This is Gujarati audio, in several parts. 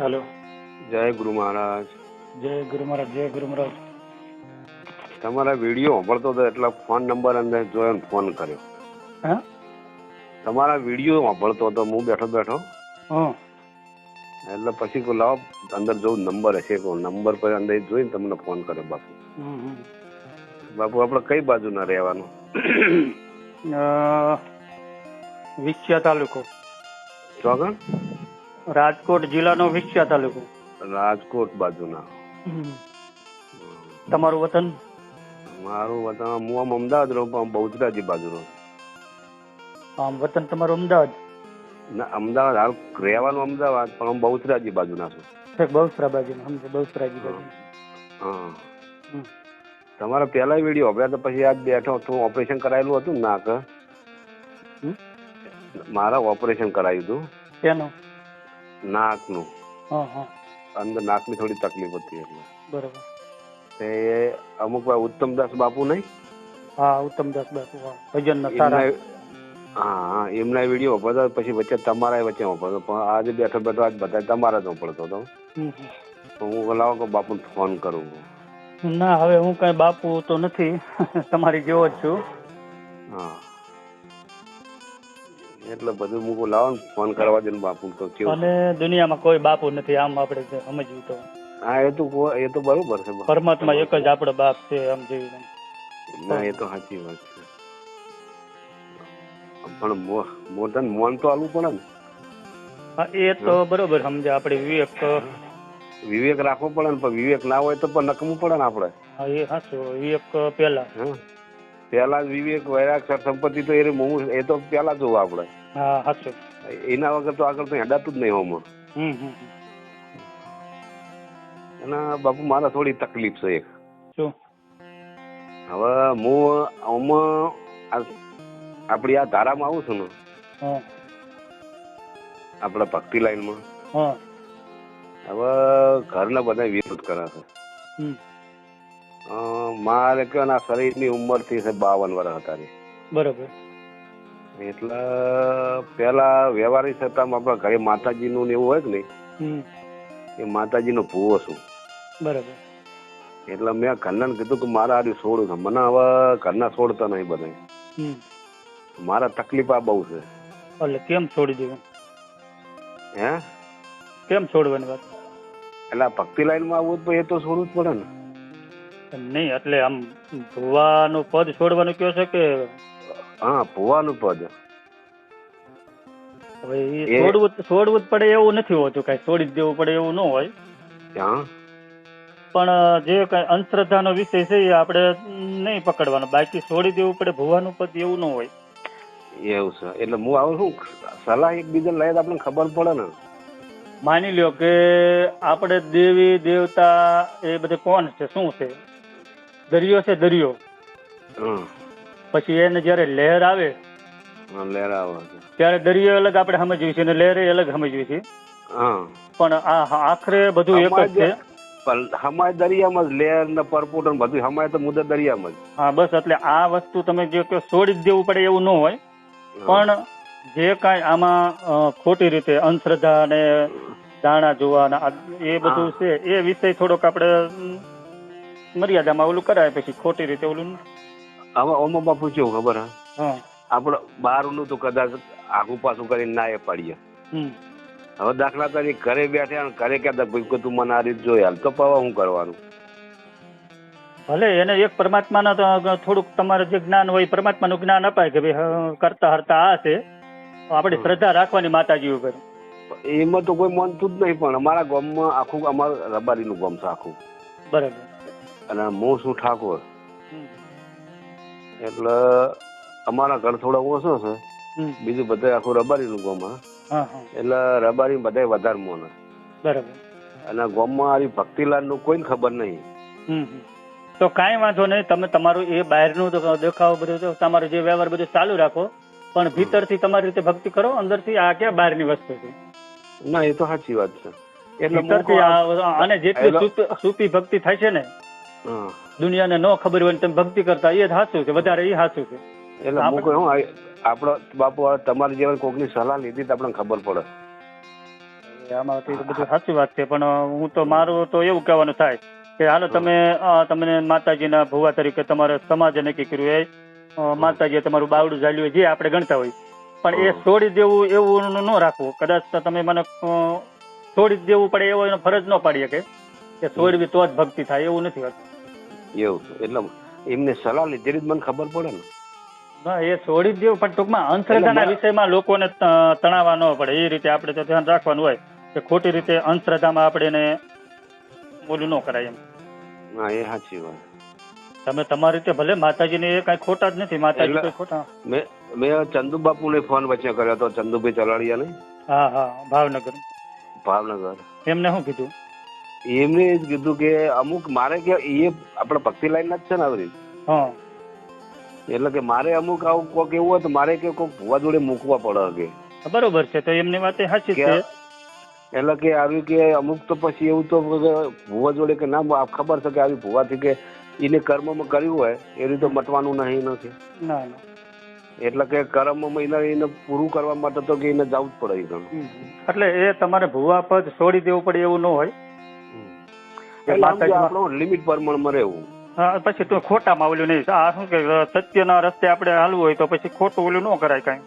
હેલો. જય ગુરુ મહારાજ. જય ગુરુ મહારાજ જય ગુરુ મહારાજ. તમારા વીડિયો સાંભળતો હતો એટલે ફોન નંબર અંદર જોયો ને ફોન કર્યો. હા? તમારા વીડિયો સાંભળતો હતો હું બેઠો બેઠો. હા. એટલે પછી કો લાવો અંદર જોઉં નંબર હશે કો નંબર પર અંદર જોઈને તમને ફોન કર્યો બાપુ. બાપુ આપણે કઈ બાજુ ના રહેવાનું? અ, તાલુકો. ચોગણ? રાજકોટ જિલ્લાનો વિછિયા તાલુકો. રાજકોટ બાજુના. તમારું વતન? મારું વતન હું આમ અમદાવાદ રહું પણ બહુચરાજી બાજુ રહું. આમ વતન તમારું અમદાવાદ? ના અમદાવાદ હાલ રહેવાનું અમદાવાદ પણ હું બહુચરાજી બાજુના છું. છેક બહુસરા બાજુ સમજો બહુસરાજી બાજુ. હા. તમારા પહેલા વીડિયો હવે તો પછી આજ બેઠો તો ઓપરેશન કરાયેલું હતું ના નાક મારા ઓપરેશન કરાયું હતું. શેનું નાકનું. અંદર નાકની થોડી તકલીફ હતી એટલે. બરોબર. તે અમુક ઉત્તમદાસ બાપુ નહીં? હા ઉત્તમદાસ બાપુ ભજન નતારા હા એમના વીડિયો વાપરતા પછી વચ્ચે તમારા વચ્ચે વાપરતો પણ આજે બેઠો બેઠો આજ બધા તમારા જ પડતો હતો. તો હું બોલાવો કે બાપુને ફોન કરું ના હવે હું કઈ બાપુ તો નથી. તમારી જેવો જ છું. હા. એટલે બધું મૂકો લાવો ને ફોન કરવા દે ને બાપુ તો કેવું અને દુનિયામાં કોઈ બાપુ નથી આમ આપણે સમજવું તો. હા એ તો એ તો બરોબર છે. પરમાત્મા એક જ આપણો બાપ છે આમ જોઈને ના એ તો સાચી વાત છે. પણ મો- મોટાને મોન તો આલવું પડે ને. હા એ તો બરોબર સમજે આપણે વિવેક વિવેક રાખવો પડે ને પણ વિવેક ના હોય તો પણ નકમવું પડે ને આપણે. હા એ હાચું વિવેક પહેલા. હા. પેલા જ વિવેક વૈરાગ સર સંપત્તિ તો એ હું એ તો પેલા જોવું આપણે. હા હાચું એના વગર તો આગળ તો અડાતું જ નહીં હોમાં. હમ હમ હમ. બાપુ મારા થોડી તકલીફ છે એક. શું? હવે હું આમાં આપણી આ ધારામાં આવું છું ને આપડા આપણા ભક્તિ લાઈનમાં. હા. હવે ઘરના બધા વિરોધ કરે છે. મારે કે ના શરીરની ઉંમરથી છે બાવન વર્ષ હતા બરોબર. એટલે પેલા વ્યવહારિક હતા આપણા ઘરે માતાજીનું ને એવું હોય કે નહીં એ માતાજીનો ભૂવો છું. બરાબર. એટલે મેં ઘરના કીધું કે મારા આર્યું છોડું છે. મને હવે ઘરના છોડતા નહીં બધા મારા તકલીફ આ બહુ છે. એટલે કેમ છોડી દેવું હે? કેમ છોડવાની વાત? એટલે ભક્તિ લાઈનમાં આવવું તો એ તો છોડવું જ પડે ને. નહીં એટલે આમ ભુવાનું પદ છોડવાનું કયો છે કે હા ભુવાનું પદ હવે એ એ- છોડવું છોડવું જ પડે એવું નથી હોતું કઈ છોડી જ દેવું પડે એવું ન હોય. હા પણ જે કઈ અંધશ્રદ્ધાનો વિષય છે એ આપણે નહીં પકડવાનો. બાકી છોડી દેવું પડે ભુવાનું પદ એવું ન હોય. એવું છે. એટલે હું આવું શું સલાહ એકબીજા લઈ આપણને ખબર પડે ને. માની લ્યો કે આપણે દેવી દેવતા એ બધે કોણ છે? શું છે? દરિયો છે દરિયો. પછી એને જ્યારે લહેર આવે લહેર આવે ત્યારે દરિયો અલગ આપણે સમજવી છે અને લહેર અલગ સમજવી છે પણ આ આખરે બધું એક જ છે. પણ હમાય દરિયામાં જ લેર ને પરપોટ ને બધું હમાય તો મુદત દરિયામાં જ. હા બસ એટલે આ વસ્તુ તમે જે કે છોડી જ દેવું પડે એવું ન હોય. પણ જે કાંઈ આમાં ખોટી રીતે અંધશ્રદ્ધા અને દાણા જોવાના એ બધું છે એ વિષય થોડોક આપણે મર્યાદામાં ઓલું કરાય પછી ખોટી રીતે ઓલું ન- હવે ઓમાં બાપુ કેવું ખબર હે? આપણે બહારનું તો કદાચ આગુ પાછું કરીને ના એ પાડીએ. હવે દાખલા તરીકે ઘરે બેઠા ઘરે કહેતા ભાઈ તું મને આ રીત જોઈ હાલ તો પવા હું કરવાનું? ભલે એને એક પરમાત્માના થોડુંક તમારે જે જ્ઞાન હોય પરમાત્માનું જ્ઞાન અપાય કે ભાઈ કરતા હરતા આ છે. આપણે શ્રદ્ધા રાખવાની માતાજી ઉપર. એમાં તો કોઈ માનતું જ નહીં પણ અમારા ગામમાં આખું અમારું રબારીનું ગામ છે આખું. બરાબર. અને હું છું ઠાકોર. એટલે અમારા ઘર થોડા ઓછો છે. બીજું બધા આખું રબારીનું ગામ એટલે રબારી બધા વધારે મોને બરાબર. અને ગોમમાં આવી ભક્તિલાલનું કોઈ ખબર નહીં. તો કાંઈ વાંધો નહીં તમે તમારું એ બહારનું દેખાવ બધું તમારો જે વ્યવહાર બધું ચાલુ રાખો. પણ ભીતરથી તમારી રીતે ભક્તિ કરો અંદરથી આ ક્યાં બહારની વસ્તુ છે? ના એ તો સાચી વાત છે. એટલે અને જેટલી સુપી ભક્તિ થાય છે ને. દુનિયાને ન ખબર હોય ને તમે ભક્તિ કરતા એ જ હાસું છે વધારે એ હાસું છે. એટલે હું કહું આપણો બાપુ તમારી જેવા કોકની સલાહ લીધી તો આપણને ખબર પડે. બધું સાચી વાત છે પણ હું તો મારું તો એવું કહેવાનું થાય કે હાલો તમે તમને માતાજીના ભુવા તરીકે તમારે સમાજે નક્કી કર્યું એ માતાજી માતાજીએ તમારું બાવડું ઝાલ્યું હોય, જે આપણે ગણતા હોય. પણ એ છોડી દેવું એવું ન રાખવું. કદાચ તમે મને છોડી દેવું પડે એવો એનો ફરજ ન પાડી શકે. કે છોડવી તો જ ભક્તિ થાય એવું નથી હોતું. એવું. એટલે એમને સલાહ લીધેલી મને ખબર પડે ને. ના એ છોડી જ દેવું પણ ટૂંકમાં અંધશ્રદ્ધાના વિષયમાં લોકોને તણાવવા ન પડે. એ રીતે આપણે તો ધ્યાન રાખવાનું હોય કે ખોટી રીતે અંધશ્રદ્ધામાં આપણે એને ઓલું ન કરાય એમ. હા એ સાચી વાત. તમે તમારી રીતે ભલે માતાજીને એ કઈ ખોટા જ નથી માતાજી કોઈ ખોટા. મેં મેં ચંદુ બાપુને ફોન વચ્ચે કર્યો હતો ચંદુભાઈ ચલાડિયા ને હા હા ભાવનગર. ભાવનગર. એમને શું કીધું? એમને જ કીધું કે અમુક મારે કે એ આપણે ભક્તિ લાઈન ના જ છે ને આવી એટલે કે મારે અમુક આવું કોઈક એવું હોય તો મારે કે કોઈક ભુવા જોડે મૂકવા પડે કે. બરોબર છે તો એમની વાત સાચી છે. એટલે કે આવ્યું કે અમુક તો પછી એવું તો ભુવા જોડે કે ના ખબર છે કે આવી ભુવાથી કે એને કર્મમાં કર્યું હોય એ રીતે મટવાનું નહીં નથી. એટલે કે કર્મમાં એને એને પૂરું કરવા માટે તો કે એને જવું જ પડે એટલે એ તમારે ભૂવા પદ છોડી દેવું પડે એવું ન હોય? લિમિટ પ્રમાણમાં રહેવું. હા, પછી તો ખોટામાં ઓલું નહીં. આ શું કે સત્યના રસ્તે આપણે હાલવું હોય તો પછી ખોટું ઓલું ન કરાય કાંઈ.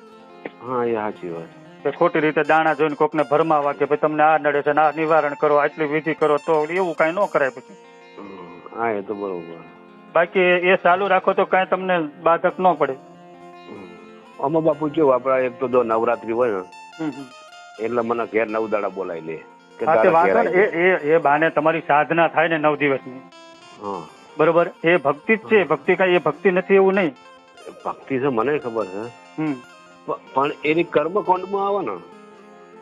હા એ સાચી વાત. કે ખોટી રીતે દાણા જોઈને કોકને ભરમાવા કે ભાઈ તમને આ નડે છે આ નિવારણ કરો આટલી વિધિ કરો તો એવું કાંઈ ન કરાય પછી. હા એ તો બરોબર. બાકી એ ચાલુ રાખો તો કાંઈ તમને બાધક ન પડે. અમો બાપુ કેવું આપડા એક તો જો નવરાત્રી હોય ને. એટલે મને ઘેર નવ દાડા બોલાવી લે. વાંધો ને એ બાને તમારી સાધના થાય ને નવ દિવસની. બરોબર? એ ભક્તિ જ છે ભક્તિ કઈ એ ભક્તિ નથી એવું નહીં. ભક્તિ છે મને ખબર છે. પણ એની કર્મકાંડમાં આવે ને?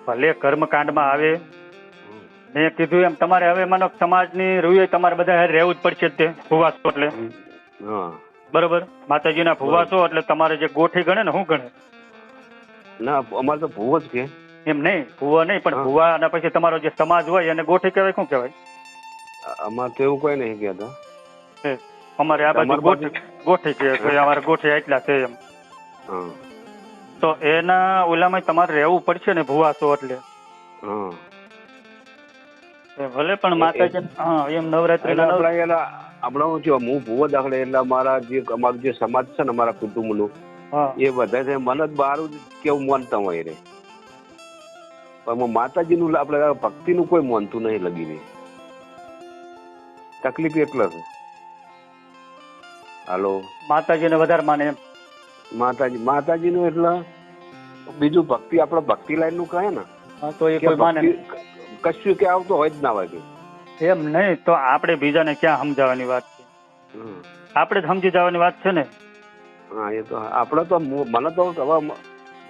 ભલે કર્મકાંડમાં આવે. મેં કીધું એમ તમારે હવે માનો સમાજની રૂએ તમારે બધા રહેવું જ પડશે તે ભુવાસો એટલે. હા. બરોબર? માતાજીના ભુવાસો એટલે તમારે જે ગોઠી ગણે ને શું ગણે. ના અમારે તો ભૂવો જ કે. એમ નહીં ભુવા નહીં પણ હા. ભુવા અને પછી તમારો જે સમાજ હોય એને ગોઠી કહેવાય શું કહેવાય? અમારે તો એવું કોઈ નહીં કહેતા. અમારે આ બાજુ ગોઠી ગોઠી કે અમારે ગોઠી એટલા છે એમ. તો એના ઓલામાં તમારે રહેવું પડશે ને ભુવાસો એટલે. હા. ભલે પણ માતાજી હા એમ નવરાત્રી એટલે આપણે શું થયું, હું ભૂવો દાખલે એટલે અમારા જે અમારું જે સમાજ છે ને અમારા કુટુંબનું નું એ બધા છે મને જ બહાર જ કેવું માનતા હોય રે. પણ માતાજીનું આપણે ભક્તિનું કોઈ માનતું નહીં લગી રહી તકલીફ એટલે છે. હાલો. માતાજીને વધારે માને માતાજી માતાજીનું એટલે બીજું ભક્તિ આપણે ભક્તિ લાઈનનું. કહે ને તો એ કોઈ માને કશું કે આવતો હોય જ ના હોય એમ નહીં તો આપણે બીજાને ક્યાં સમજાવવાની વાત છે? આપણે સમજી જવાની વાત છે ને? હા એ તો આપણે તો મને તો હવે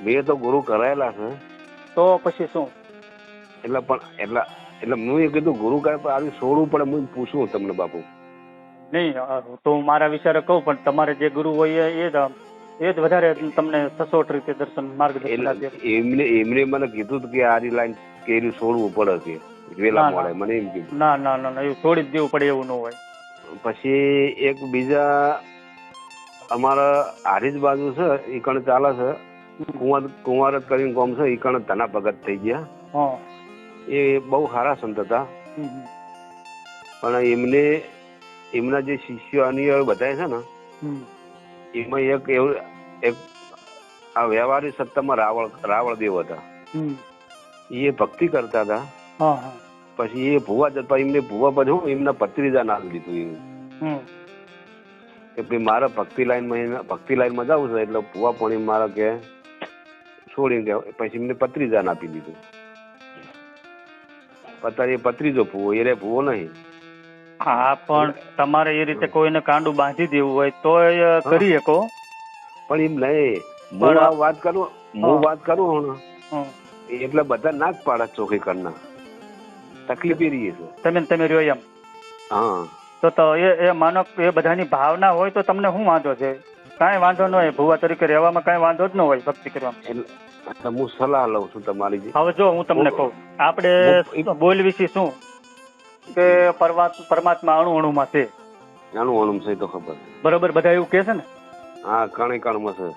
મેં તો ગુરુ કરાયેલા છે. તો પછી શું? એટલે પણ એટલે એટલે હું એ કીધું ગુરુ કરે પણ આવી છોડવું પડે હું પૂછું તમને બાપુ. નહીં તો હું મારા વિચારે કહું પણ તમારે જે ગુરુ હોય એ એ જ એ જ વધારે તમને સચોટ રીતે દર્શન માર્ગદર્શન એમને એમને મને કીધું કે આરી લાઈન કેરી છોડવું પડે છે વેલા. મળે મને એમ કીધું. ના ના ના ના એવું છોડી જ દેવું પડે એવું ન હોય. પછી એક બીજા અમારા હારીજ બાજુ છે ઈ કણ ચાલે છે કુંવર કુંવર કરીને ગોમ છે એ કણ ધના ભગત થઈ ગયા. એ બહુ સારા સંત હતા. પણ એમને એમના જે શિષ્યો અનુયાયો બધા છે ને એમાં એક એવું એક આ વ્યવહારિક સત્તામાં રાવળ રાવળ દેવ હતા એ ભક્તિ કરતા હતા. પછી એ ભુવા જતા એમને ભુવા પછી હું એમના પત્રીજા નામ લીધું એવું. કે ભાઈ મારા ભક્તિ લાઈનમાં ભક્તિ લાઈનમાં જવું છે એટલે ભુવા પણ મારા કે છોડીને પછી એમને પત્રીજાન આપી દીધું. અત્યારે પત્રીજો ભૂવો એ રે ભૂવો નહીં. હા પણ તમારે એ રીતે કોઈને કાંડું બાંધી દેવું હોય તો કરી શકો. પણ એમ નહીં. હું આ વાત કરું હું વાત કરું હું. એટલે બધા ના જ પાડે ચોખ્ખી કરના. તકલીફ એ રહી છે. તમે તમે રહ્યો એમ. હા. તો તો એ એ માનો એ બધાની ભાવના હોય તો તમને શું વાંધો છે? કાંઈ વાંધો ન હોય. ભુવા તરીકે રહેવામાં કાંઈ વાંધો જ ન હોય ભક્તિ કરવામાં. એટલે હું સલાહ લઉં છું તમારી હવે જો હું તમને કહું આપણે બોલ વિશે શું કે પરમાત્મા અણુ અણુ અણુમાં છે. અણુ અણુમ છે તો ખબર બરોબર બધા એવું કહે છે ને? હા કણે કણમાં છે.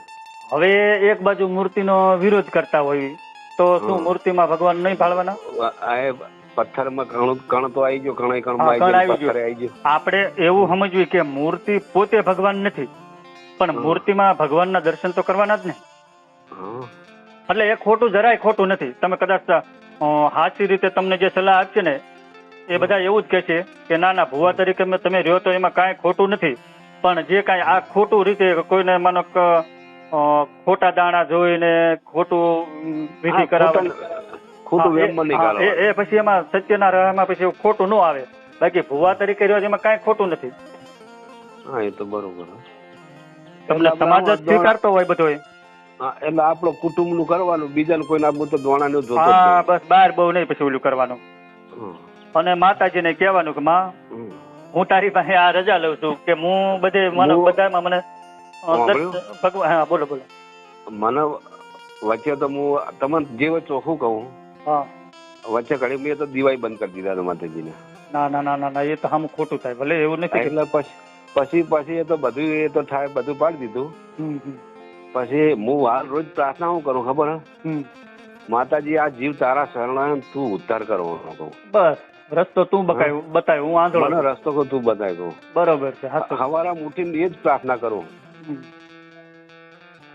હવે એક બાજુ મૂર્તિનો વિરોધ કરતા હોય તો શું મૂર્તિમાં ભગવાન નહીં ફાળવાના પથ્થરમાં કણ કણ તો આવી ગયો કણ કણ. આવી ગયો. આપણે એવું સમજવું કે મૂર્તિ પોતે ભગવાન નથી. પણ. મૂર્તિમાં ભગવાનના દર્શન તો કરવાના જ ને. એટલે એ ખોટું જરાય ખોટું નથી. તમે કદાચ હાચી રીતે તમને જે સલાહ આપશે ને એ બધા એવું જ કહે છે કે ના ના ભુવા તરીકે તમે રહ્યો તો એમાં કાંઈ ખોટું નથી. પણ જે કાંઈ આ ખોટું રીતે કોઈને માનો કે, ખોટા દાણા જોઈને ખોટું વિધિ. એ એ પછી એમાં સત્યના રહેવામાં પછી ખોટું ન આવે. બાકી ભુવા તરીકે રહ્યો એમાં કાંઈ ખોટું નથી. હા એ તો બરોબર. તમને સમાજ જ સ્વીકારતો હોય બધો એટલે આપણો કુટુંબનું કરવાનું બીજાને કોઈને આપવું તો દોણા નું જોતો હા બસ બહાર બહુ નહીં પછી ઓલું કરવાનું. અને માતાજીને કહેવાનું કે માં હું તારી પાસે આ રજા લઉં છું કે હું બધે મને બધામાં મને ભગવાન હા બોલો બોલો. મને વચ્ચે તો હું તમને જે વચ્ચે શું કહું? હા. વચ્ચે ઘડી મેં તો દિવાળી બંધ કરી દીધા માતાજીને. ના ના ના ના ના એ તો આમ ખોટું થાય ભલે એવું નથી એટલે પછી પછી પછી એ તો બધું એ તો થાય બધું પાડી દીધું. પછી હું હાલ રોજ પ્રાર્થના હું કરું ખબર માતાજી આ જીવ તારા શરણાય તું ઉદ્ધાર કરવાનો કહું. બસ રસ્તો તું બતાવ્યો બતાવ્યો હું આંધળો મને રસ્તો કો તું બતાવી કહું. બરોબર છે હવારા ઉઠીને એ જ પ્રાર્થના કરું.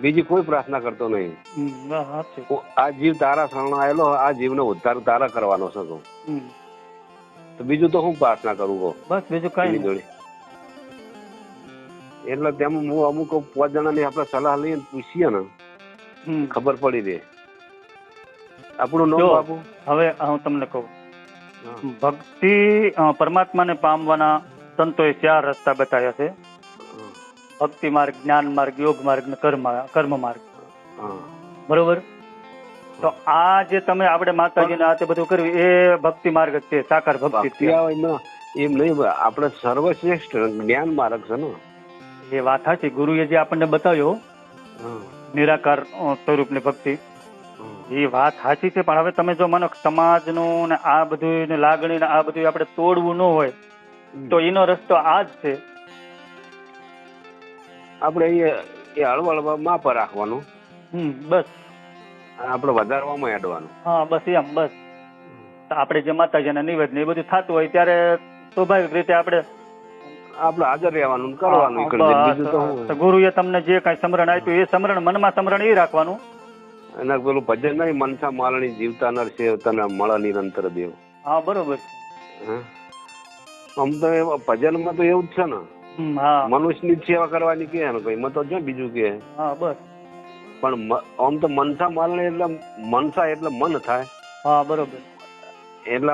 બીજી કોઈ પ્રાર્થના કરતો નહીં. આ જીવ તારા શરણ આવેલો આ જીવનો ઉદ્ધાર તારા કરવાનો છે તો બીજું તો હું પ્રાર્થના કરું બસ બીજું કઈ નહીં. જોડે. એટલે તેમ હું અમુક પાંચ જણાની આપણે સલાહ લઈને પૂછીએ ને ખબર પડી રહે. આપણું નામ બાપુ? હવે હું તમને કહું. ભક્તિ પરમાત્માને પામવાના સંતોએ ચાર રસ્તા બતાવ્યા છે. ભક્તિ માર્ગ જ્ઞાન માર્ગ યોગ માર્ગ ને કર્મ કર્મ માર્ગ. બરોબર? તો આ જે તમે આપણે માતાજીને આ બધું કર્યું એ ભક્તિ માર્ગ છે સાકાર ભક્તિ એમ નહીં આપણે સર્વશ્રેષ્ઠ જ્ઞાન માર્ગ છે ને. એ વાત સાચી. ગુરુએ જે આપણને બતાવ્યો નિરાકાર સ્વરૂપ સ્વરૂપની ભક્તિ એ વાત સાચી છે. પણ હવે તમે જો માનો સમાજ સમાજનું ને આ બધું ને લાગણી ને આ બધું આપણે તોડવું ન હોય તો એનો રસ્તો આ જ છે. આપણે એ હળવળ માપ રાખવાનું. હમ બસ. આપણે વધારવામાં એડવાનું. હા બસ એમ બસ. આપણે જે માતાજીના નિવેદન ને એ બધું થતું હોય ત્યારે સ્વાભાવિક રીતે આપણે આપણે હાજર રહેવાનું કરવાનું બીજું તો ગુરુએ તમને જે કઈ સમરણ આપ્યું એ સમરણ મનમાં સમરણ એ રાખવાનું? એના પેલું ભજન નહીં મનસા માલણી જીવતા નર સેવ તને મળ નિરંતર દેવ. હા બરોબર આમ તો ભજનમાં તો એવું જ છે ને. મનુષ્યની મનુષ્યની સેવા કરવાની કે ને ભાઈ તો છે બીજું કે હા બસ. પણ આમ તો મનસા માલણી એટલે મનસા એટલે મન થાય. હા બરોબર. એટલે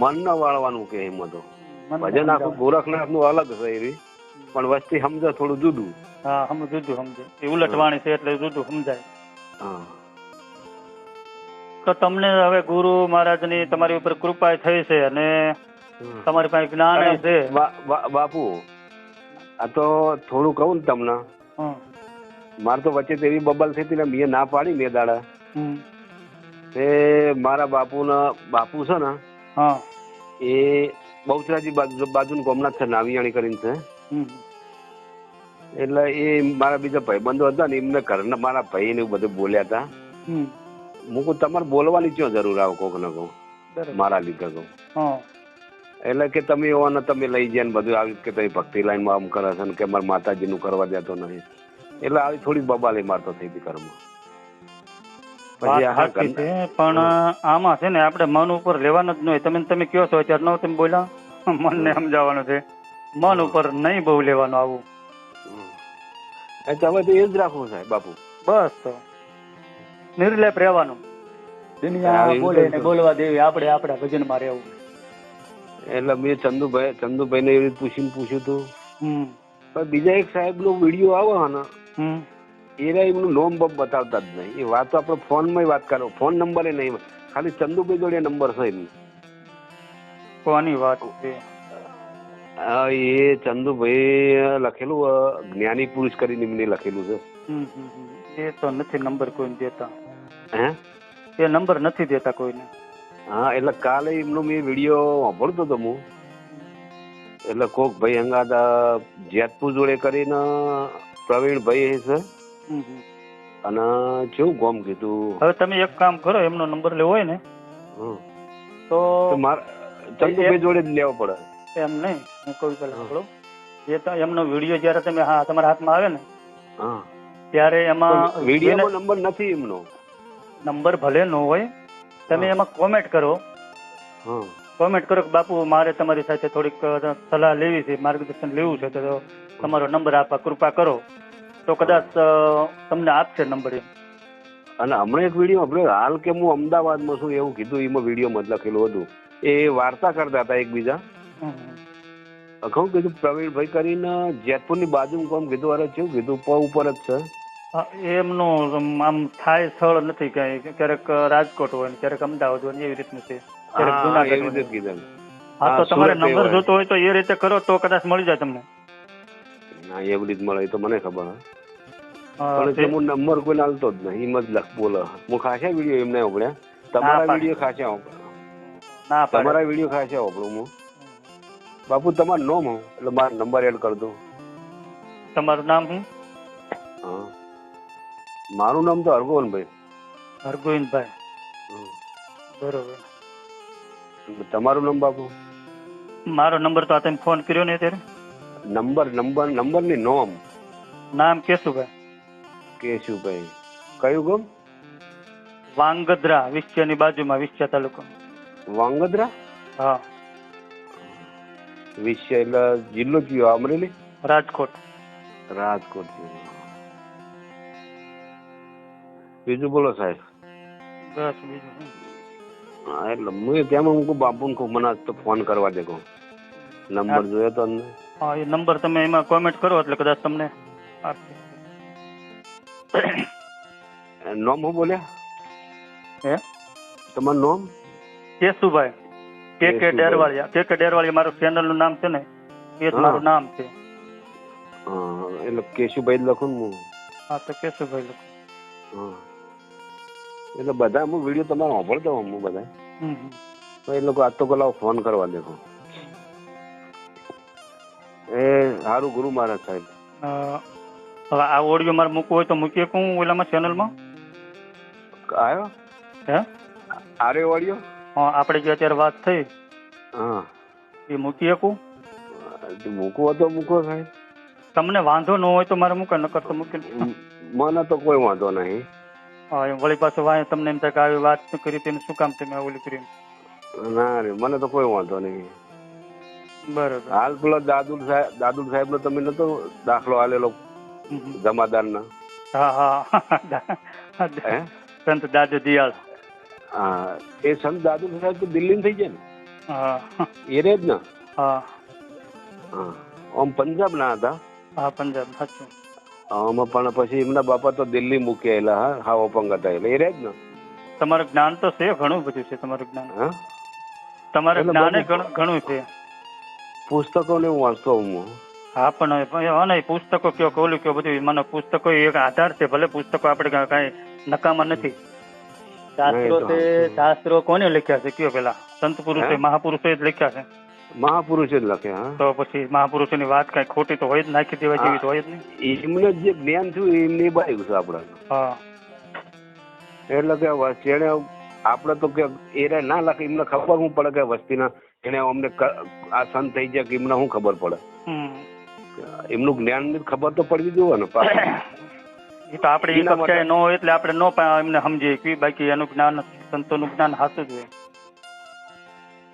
મન ન વાળવાનું કે એમાં તો. ભજન આખું ગોરખનાથનું અલગ છે એવી. પણ વસ્તી સમજે થોડું જુદું. હા હમ જુદું સમજે. એ ઉલટવાણી છે એટલે જુદું સમજાય. તો તમને હવે ગુરુ મહારાજની તમારી ઉપર કૃપા થઈ છે અને તમારી પાસે જ્ઞાન છે. બાપુ આ તો થોડું કહું ને તમને. મારે તો વચ્ચે એવી બબલ થઈ હતી ને મેં ના પાડી મેં દાડા. એ તે મારા બાપુના બાપુ છે ને એ બહુચરાજી બાજુ ગોમનાથ છે નાવિયાણી કરીને છે. એટલે એ મારા બીજા ભાઈબંધો હતા ને એમને ઘરના મારા ભાઈ ને એવું બધું બોલ્યા હતા. હું કહું તમારે બોલવાની ક્યાં જરૂર આવે કોક ને કહું મારા લીધે કહું એટલે કે તમે એવાને તમે લઈ જાય ને બધું આવી કે તમે ભક્તિ લાઈનમાં આમ કરે છે ને કે મારા માતાજીનું કરવા દેતો નથી એટલે આવી થોડી બબાલી મારતો થઈ હતી ઘરમાં. પણ આમાં છે ને આપણે મન ઉપર લેવાનું જ નહીં તમે તમે કયો છો અત્યારે ન તમે બોલ્યા. મનને સમજાવવાનું છે. મન ઉપર નહીં બહુ લેવાનું આવું. હવે તો એ જ રાખવું સાહેબ બાપુ. બસ તો. નિર્લેપ રહેવાનું. દુનિયા બોલે ને બોલવા દેવી આપણે આપણા ભજનમાં રહેવું. એટલે મેં ચંદુભાઈ ચંદુભાઈ ને એવી પૂછીને પૂછ્યું હતું બીજા એક સાહેબ નો વીડિયો આવે ને એના એમનું નોમ બમ બતાવતા જ નહીં. એ વાત તો આપણે ફોનમાં વાત કરો. ફોન નંબર નહીં. ખાલી ચંદુભાઈ જોડે નંબર છે એમની. કોની વાત છે? એ ચંદુભાઈ લખેલું જ્ઞાની પુરુષ કરીને એમને લખેલું છે. એ તો નથી નંબર કોઈને દેતા. હે? એ નંબર નથી દેતા કોઈને. હા એટલે કાલે એમનો મેં વીડિયો સાંભળતો હતો હું. એટલે કોક ભાઈ હંગાત જેતપુર જોડે કરીને પ્રવીણભાઈ છે. અને જેવું ગોમ કીધું. હવે તમે એક કામ કરો એમનો નંબર લેવો હોય ને તો ચંદુભાઈ જોડે જ લેવો પડે. એમ નહીં હું કહું પેલા સાંભળો તો એમનો વીડિયો જ્યારે તમે હા તમારા હાથમાં આવે ને ત્યારે એમાં વીડિયો નંબર નથી એમનો. નંબર ભલે ન હોય તમે એમાં કોમેન્ટ કરો. કોમેન્ટ કરો કે બાપુ મારે તમારી સાથે થોડીક સલાહ લેવી છે માર્ગદર્શન લેવું છે તો તમારો નંબર આપવા કૃપા કરો. તો કદાચ તમને આપશે નંબર એમ. અને હમણાં એક વીડિયો આપણે હાલ કે હું અમદાવાદમાં છું એવું કીધું એમાં વિડીયોમાં જ લખેલું હતું. એ વાર્તા કરતા હતા એકબીજા. હમ. કીધું પ્રવીણભાઈ કરીને જેતપુરની બાજુમાં કોમ કીધું? અરે છે કીધું? પ ઉપર જ છે. એમનું આમ થાય સ્થળ નથી કઈ ક્યારેક રાજકોટ હોય ને ક્યારેક અમદાવાદ હોય ને એવી રીતનું છે. હા તો તમારે નંબર જોતો હોય તો એ રીતે કરો તો કદાચ મળી જાય તમને. ના એવી રીતે મળે એ તો મને ખબર હા. હા, પણ તે હું નંબર કોઈ હાલતો જ નહીં એમ જ લખ બોલો. હું ખાસા વીડિયો એમને ઓગળ્યા? તમારા વીડિયો ખાસા ઓગળ્યા. તમારા વીડિયો ખાસા ઓગળું હું. બાપુ તમારું નામ હું? એટલે મારો નંબર એડ કરી દો તમારું નામ હું? હા. મારું નામ તો હરગોવનભાઈ હરગોવિંદભાઈ. બરોબર. તમારું નામ બાપુ? મારો નંબર તો આ તમે ફોન કર્યો ને અત્યારે? નંબર નંબર નંબરની નોમ. નામ કેશુભાઈ. કેશુભાઈ. કયું ગામ? વાંગદ્રા વિશ્યની બાજુમાં વિશ્ય તાલુકો વાંગદ્રા? હા. વિશ્ય એટલે જિલ્લો કયો? અમરેલી? રાજકોટ. રાજકોટ. જિલ્લો બીજું બોલો સાહેબ. બસ બીજું હા એટલે હું ત્યાં હું બાપુ ખૂબ મને તો ફોન કરવા દે કહું નંબર જોયો તો અમને. હા એ નંબર તમે એમાં કોમેન્ટ કરો એટલે કદાચ તમને નોમ હું બોલ્યા? હે? તમારું નોમ? કેશુભાઈ. કે કે. ડેરવાળિયા. કે કે ડેરવાળિયા મારું ચેનલનું નામ છે ને એ જ મારું નામ છે. એટલે કેશુભાઈ લખું હું? હા તો કેશુભાઈ લખું. એટલે બધા હું વીડિયો તમારો સાંભળતો હું બધા એ લોકો આજ તો પેલા ફોન કરવા દેખો. એ સારું ગુરુ મહારાજ સાહેબ. હવે આ ઓડિયો મારે મૂકવો હોય તો મૂકી શકું હું ઓલામાં ચેનલમાં? આવ્યો હે? આરે ઓડિયો? હા આપણે જે અત્યારે વાત થઈ હા. એ મૂકી શકું તો મૂકવો તો મૂકો સાહેબ. તમને વાંધો ન હોય તો મારે મૂકે નકર તો મૂકી મને તો કોઈ વાંધો નહીં. હા એમ વળી પાછું વાંહે તમને એમ થાય કે આવી વાત કરી તેને શું કામ તમે ઓલી કરી ના રે મને તો કોઈ વાંધો નહીં. બરોબર. હાલ પેલા દાદુલ સાહેબ દાદુલ સાહેબ નો તમે નતો દાખલો આલેલો. જમાદાર ના હા હા. સંત દાદુ દિયાળ. હા. એ સંત દાદુલ સાહેબ તો દિલ્હી થઈ જાય ને? હા. એ રે જ ને હા. આમ પંજાબ ના હતા? હા પંજાબ સાચું. આમાં પણ પછી એમના બાપા તો દિલ્હી મૂકેલા હા? હા ઓપંગ હતા એટલે. એ રે જ ને તમારું જ્ઞાન તો છે ઘણું બધું છે તમારું જ્ઞાન. તમારે ઘણું ઘણું છે. પુસ્તકો ને હું વાંચતો હું. હા પણ નહીં પુસ્તકો કયો કે ઓલું કયો બધું મને પુસ્તકો એક આધાર છે ભલે પુસ્તકો આપણે કાંઈ નકામા નથી. શાસ્ત્રો તે શાસ્ત્રો કોને લખ્યા છે કયો પેલા? સંત પુરુષે મહાપુરુષે જ લખ્યા છે. મહાપુરુષે જ લખે હા. તો પછી મહાપુરુષોની વાત કઈ ખોટી તો હોય જ નાખી દેવા જેવી તો હોય જ નહીં. એમને જે જ્ઞાન થયું એમને બાયું છે આપડે હા. એટલે કે વસ્તીને આપણે તો કે એરા ના લખે એમને ખબર હું પડે કે વસ્તીના એને અમને આ સંત થઈ જાય કે એમને શું ખબર પડે? એમનું જ્ઞાન ખબર તો પડવી જોઈએ ને એ તો આપણે એ કક્ષાએ ન હોય એટલે આપણે ન એમને સમજીએ કે બાકી એનું જ્ઞાન સંતોનું જ્ઞાન હાથું જ હોય.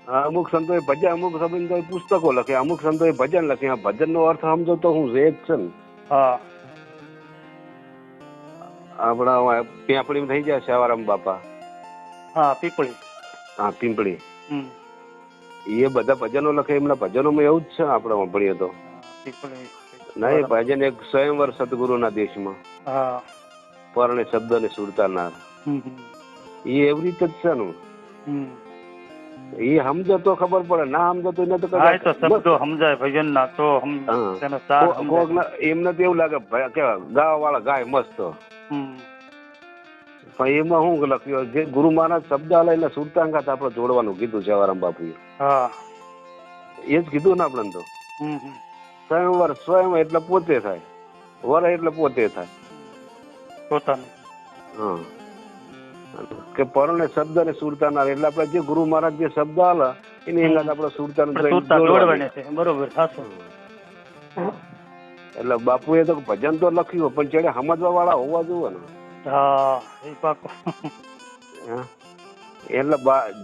અમુક સંતોએ ભજન અમુક સંતોએ પુસ્તકો લખે અમુક સંતોએ ભજન લખે આ ભજન નો અર્થ સમજો તો હું એ છે ને. હા. આપણા પીપળી થઈ જાય સેવારામ બાપા. હા પીપળી. હા પીપળી. હમ. એ બધા ભજનો લખે એમના ભજનોમાં એવું જ છે આપણે વાપરીએ તો. ના એ ભજન એક સ્વયંવર સદગુરુના દેશમાં. પરણે શબ્દ ને સુરતાનાર. એ એવી રીતે જ છે નું. એ સમજો તો ખબર પડે ના સમજો તો એને તો શબ્દો સમજાય ભજન ના તો એમને તો એવું લાગે કે ગાવા વાળા ગાય મસ્ત. પણ એમાં શું લખ્યું જે ગુરુ મહારાજ શબ્દ આલે એટલે સુરતાંગાત આપણે જોડવાનું કીધું છે વારામ બાપુએ. એ જ કીધું ને આપણે તો. સ્વયંવર સ્વયં એટલે પોતે થાય. વર એટલે પોતે થાય. પોતાનું. હા. કે પરણે શબ્દ ને સુરતા ના એટલે આપણે જે ગુરુ મહારાજ જે શબ્દ હાલ એની અંગાત આપણે સુરતા બરોબર એટલે બાપુએ તો ભજન તો લખ્યું પણ જેને સમજવા વાળા હોવા જોઈએ ને. હા એ પાકો. એટલે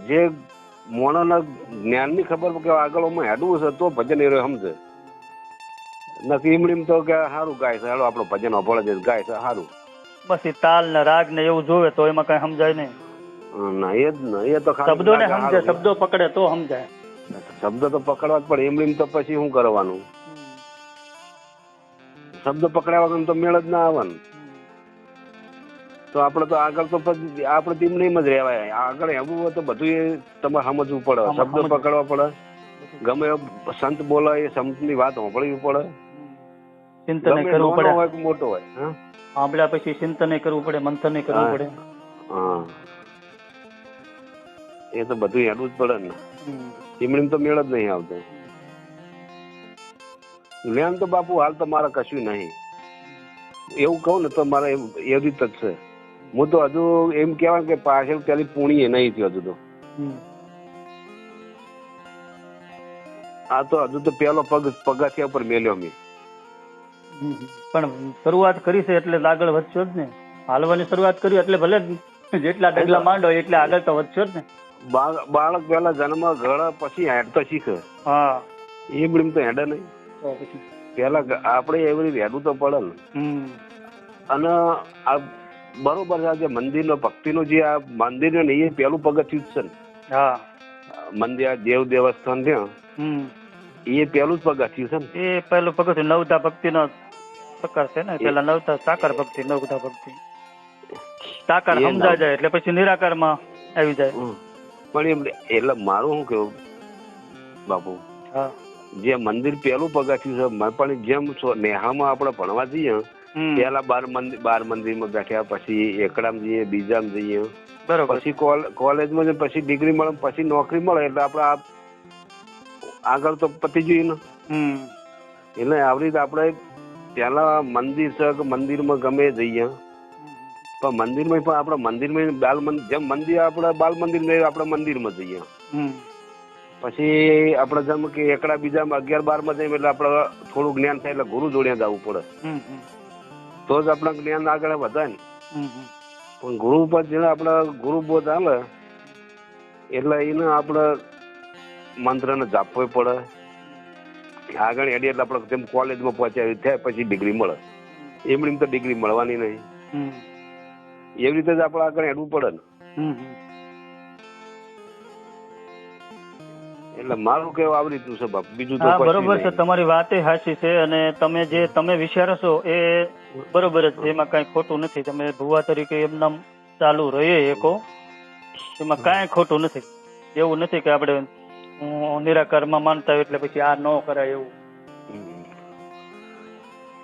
જે મોણાના જ્ઞાનની ખબર કે આગળ હેડવું છે તો ભજન એ સમજે. નથી ઈમડીમ તો કે સારું ગાય છે હાલો આપણો ભજન અભળ છે ગાય છે સારું બસ એ તાલ ને રાગ ને એવું જોવે તો એમાં કઈ સમજાય નહીં. ના એ જ ને એ તો શબ્દો ને સમજે શબ્દો પકડે તો સમજાય. શબ્દ તો પકડવા જ પડે એમડીમ તો પછી શું કરવાનું? શબ્દ પકડ્યા વગર તો મેળ જ ના આવે ને તો આપણે તો આગળ તો આપણે આપણે નહીં જ રહેવાય. આગળ એવું હોય તો બધું એ તમારે સમજવું પડે. શબ્દ પકડવા પડે. ગમે સંત બોલે એ સંતની વાત સાંભળવી પડે. ચિંતન કરવું પડે. હોય મોટો હોય? સાંભળ્યા પછી ચિંતન કરવું પડે મંથન કરવું પડે. હા. એ તો બધું એનું જ પડે ને. ચીમણી તો મેળ જ નહીં આવતો. જ્ઞાન તો બાપુ હાલ તો મારે કશું નહીં. એવું કહું ને તો મારે એ એવી રીત જ છે. હું તો હજુ એમ કહેવાય કે પાછળ પેલી પૂણી નહીં થયું હજુ તો. આ તો હજુ તો પેલો પગ પગથિયા ઉપર મેલ્યો મેં. પણ શરૂઆત કરી છે એટલે આગળ વધશો જ ને. હાલવાની શરૂઆત કરી એટલે ભલે જેટલા ડગલા માંડો એટલે આગળ તો વધશો જ ને. બાળક પેલા જન્મ ઘર પછી હેડતો શીખે. હા. એ બધું તો હેડે નહીં. પેલા આપણે એવી રીતે હેડવું તો પડે ને. અને આ બરોબર છે જે મંદિરનો ભક્તિનો જે આ મંદિર ને એ પેલું પગથિયું છે ને. હા. મંદિર દેવ દેવસ્થાન છે એ પેલું જ પગથિયું છે ને? એ પેલું પગથિયું નવતા ભક્તિનો પ્રકાર છે ને પેલા નવતા સાકર ભક્તિ નવતા ભક્તિ. સાકર સમજા જાય એટલે પછી નિરાકારમાં આવી જાય. પણ એમ એટલે મારું શું કેવું? બાપુ હા. જે મંદિર પેલું પગથિયું છે પણ જેમ નેહામાં આપણે ભણવા જઈએ. પેલા બાર મંદિર બાર મંદિરમાં બેઠ્યા પછી એકડામાં જઈએ બીજામાં જઈએ. બરોબર. પછી કોલેજમાં પછી ડિગ્રી મળે પછી નોકરી મળે એટલે આપણે આગળ તો પતી જોઈએ ને. એટલે આવી રીતે આપણે પેલા મંદિર છે કે મંદિરમાં ગમે જઈએ. પણ મંદિરમાં પણ આપણે મંદિરમાં બાલ મંદિર જેમ મંદિર આપણે બાલ મંદિર આપણે મંદિરમાં જઈએ. પછી આપણે જેમ કે એકડા બીજામાં અગિયાર બારમાં જઈએ એટલે આપણે થોડું જ્ઞાન થાય એટલે ગુરુ જોડે જવું પડે. તો જ આપણે જ્ઞાન આગળ વધે ને. પણ ગુરુ ઉપર જેને આપણે ગુરુ બોધ હાલે એટલે એને આપણે મંત્રને જાપવો પડે. આગળ એડી એટલે આપણે જેમ કોલેજમાં પહોંચ્યા થાય પછી ડિગ્રી મળે. એમની તો ડિગ્રી મળવાની નહીં. એવી રીતે જ આપણે આગળ એડવું પડે ને. એટલે મારું કેવું આવી રીતનું છે બાપ. બીજું તો હા બરોબર છે તમારી વાત સાચી છે અને તમે જે તમે વિચારો છો એ બરોબર જ છે એમાં કઈ ખોટું નથી. તમે ભુવા તરીકે એમનામ ચાલુ રહીએ એકો એમાં કાંઈ ખોટું નથી. એવું નથી કે આપણે નિરાકારમાં માનતા હોય એટલે પછી આ ન કરાય એવું.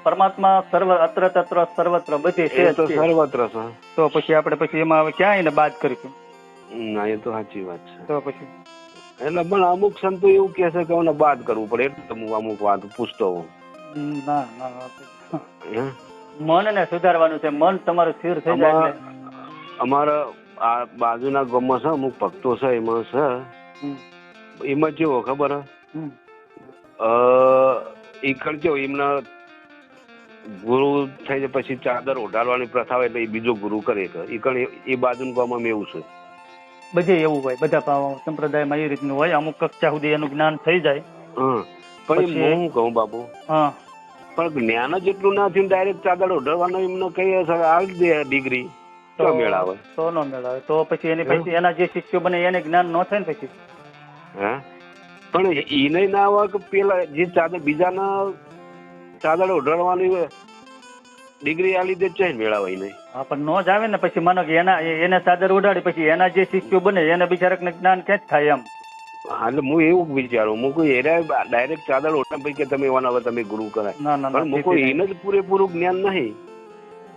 પરમાત્મા સર્વ અત્ર તત્ર સર્વત્ર બધી છે તો સર્વત્ર છે. તો પછી આપણે પછી એમાં ક્યાંય ને બાદ કરીશું? ના એ તો સાચી વાત છે. તો પછી એટલે પણ અમુક સંતો એવું કહે છે કે મને બાદ કરવું પડે. એટલે હું અમુક વાત પૂછતો હોઉં. હમ, ના? સુધારવાનું છે. મન તમારું સ્થિર થઈ જાય અમારા આ બાજુના ગામમાં છે અમુક ભક્તો છે એમાં છે. એમાં કેવો ખબર હે? હમ, અ એ કેવો એમના ગુરુ થઈ જાય પછી ચાદર ઓઢાડવાની પ્રથા હોય એટલે એ બીજો ગુરુ કરે કે એ કણ એ- એ બાજુના ગામમાં એવું છે. બધે એવું હોય બધા સંપ્રદાયમાં એ રીતનું હોય અમુક કક્ષા સુધી એનું જ્ઞાન થઈ જાય. પણ એ હું કહું બાપુ હા. પણ જ્ઞાન જ એટલું ના થયું ડાયરેક્ટ ચાદર ઓઢવાનો એમનો કઈ હાલ દે ડિગ્રી તો મેળાવે તો નો મેળાવે તો પછી એની પછી એના જે શિષ્યો બને એને જ્ઞાન ન થાય ને પછી? હા? પણ એને ના હોય કે પેલા જે ચાદર બીજાના ચાદર ઓઢાડવાની ડિગ્રી આલી દે છે મેળાવે નહીં હા પણ નો જ આવે ને પછી માનો કે એના એને ચાદર ઉડાડી પછી એના જે શિષ્યો બને એને બિચારકને જ્ઞાન ક્યાં થાય એમ. હા, એટલે હું એવું વિચારું. હું કોઈ ડાયરેક્ટ ચાદર ઓટા પછી કે તમે એવાના હવે તમે ગુરુ કરાય. પણ હું કોઈ એને જ પૂરેપૂરું જ્ઞાન નહીં.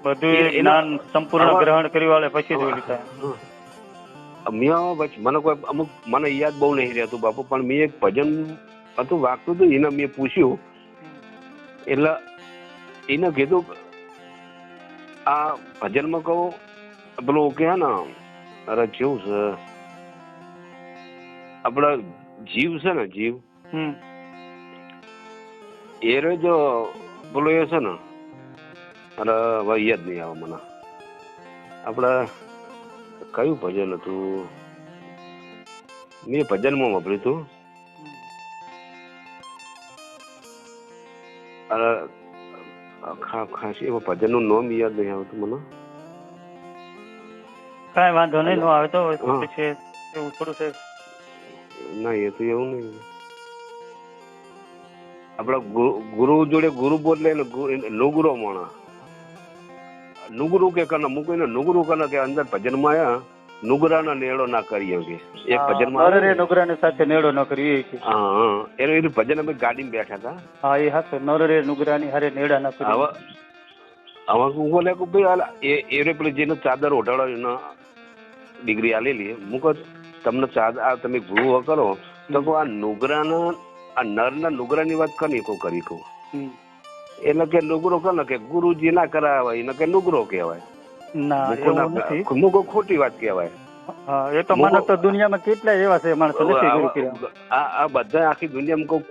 બધું જ્ઞાન સંપૂર્ણ ગ્રહણ કરી વાળે પછી જોઈ લીધા મેં મને કોઈ અમુક મને યાદ બહુ નહીં રહેતું બાપુ પણ મેં એક ભજન હતું વાગતું હતું એને મેં પૂછ્યું. એટલે એને કીધું આ ભજનમાં કહું પેલું ક્યાં ને અરે કેવું છે. આપડા જીવ છે ને જીવ. એ રે જો પેલું એ છે ને અરે ભાઈ યાદ નહીં આવે મને. આપડે કયું ભજન હતું? મેં ભજનમાં વાપર્યું હતું. અરે ખાસી એમાં ભજનનું નામ યાદ નહીં આવતું મને. કાંઈ વાંધો નહીં નો આવે તો હા. એવું થોડું છે. ના એ તો એવું નહીં. આપડા ગુરુ- જોડે ગુરુ બોલે નુગરો માણા નુગરું કે કને મૂકીને નુગરું કને કે અંદર ભજનમાં આયા. નુગરાનો નેળો ના કરી કે એક ભજનમાં નરરે ને. સાથે નેડો ન કરી હા એ એનું એનું ભજન અમે ગાડીમાં બેઠા હતા. હા એ હાથે નરરે નુગરાની હારે નેડા ના કરી હવે હવે હું બોલે કે ભાઈ એ એને પેલી જેને ચાદર ઓઢાડો એના ડિગ્રી આલેલી મૂકો તમને ચાદર આ તમે ગુરુ કરો. તો કહું આ નુગરાના આ નરના નુગરાની વાત કરી કો કરી કહું. એટલે કે નુગરો ને કે ગુરુજી ના કરાવે એને કે નુગરો કહેવાય. ના એવું નથી. મૂકો ખોટી વાત કહેવાય. એ તો માણસ તો દુનિયામાં કેટલા એવા છે માણસો નથી આ આ બધા આખી દુનિયામાં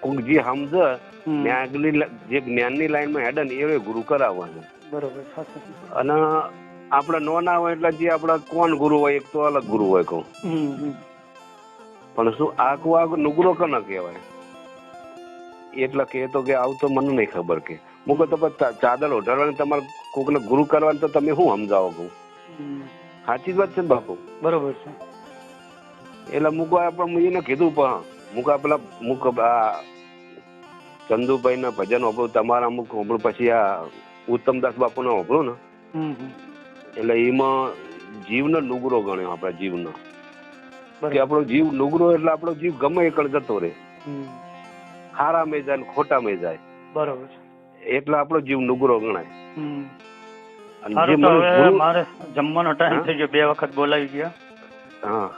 કોઈ જે સમજે જ્ઞાનની જે જ્ઞાનની લાઈનમાં હેડે ને એ ગુરુ કરાવવાનું. બરોબર અને આપણે નો ના હોય એટલે જે આપણા કોણ ગુરુ હોય એક તો અલગ ગુરુ હોય કહું. પણ શું આખું આ નુગરો કને કહેવાય? એટલે કે તો કે આવું તો મને નહીં ખબર કે. મૂકો તો ચાદર ઓઢાડવાની તમારે કોકને ગુરુ કરવાનું તો તમે શું સમજાવો કહું? સાચી જ વાત છે ને બાપુ? બરોબર છે. એટલે મૂકો આપણે એને કીધું પણ મૂકો પેલા મૂક આ ચંદુભાઈ ના ભજન હોભળું તમારા અમુક હોભળું પછી આ ઉત્તમદાસ બાપુ ના. હોભળું ને. એટલે એમાં જીવનો લુગરો ગણ્યો આપણા જીવનો. કે આપણો જીવ નુગરો એટલે આપણો જીવ ગમે એકડ જતો રહે. હારા ખારા મેં જાય ખોટા મેં જાય. બરોબર એટલે આપણો જીવ નુગરો ગણાય. સારું તો હવે મારે જમવાનો ટાઈમ થઈ ગયો. બે વખત બોલાવી ગયા. હા.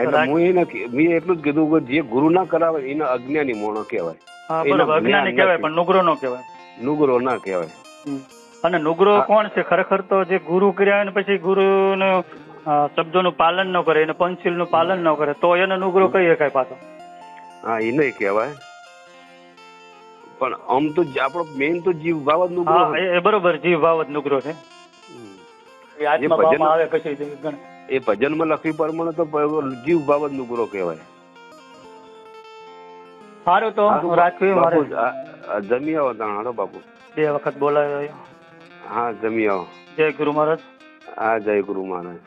એટલે હું એને મેં એટલું જ કીધું કે જે ગુરુ ના કરાવે એને અજ્ઞાની મોણો કહેવાય. હા એના અજ્ઞાની કહેવાય પણ નુગરો નો કહેવાય. નુગરો ના કહેવાય. અને નુગરો કોણ છે? ખરેખર તો જે ગુરુ કર્યા હોય ને પછી ગુરુ શબ્દો શબ્દોનું પાલન ન કરે એને પંચશીલનું પાલન ન કરે તો એને નુગરો કહીએ કઈ પાછો. હા એ નહીં કહેવાય. પણ આમ તો આપણો મેઇન તો જીવ ભાવ જ નુગરો હા એ- બરોબર જીવ ભાવ જ નુગરો છે એ ભજન- આવે પછી એ ભજનમાં લખી પ્રમાણે તો જીવ ભાવ જ નુગરો કહેવાય. સારું તો રાખવી મારે. જમી આવો તાણ હાલો બાપુ. બે વખત બોલાવ્યો. હા જમી આવો. જય ગુરુ મહારાજ. હા જય ગુરુ મહારાજ.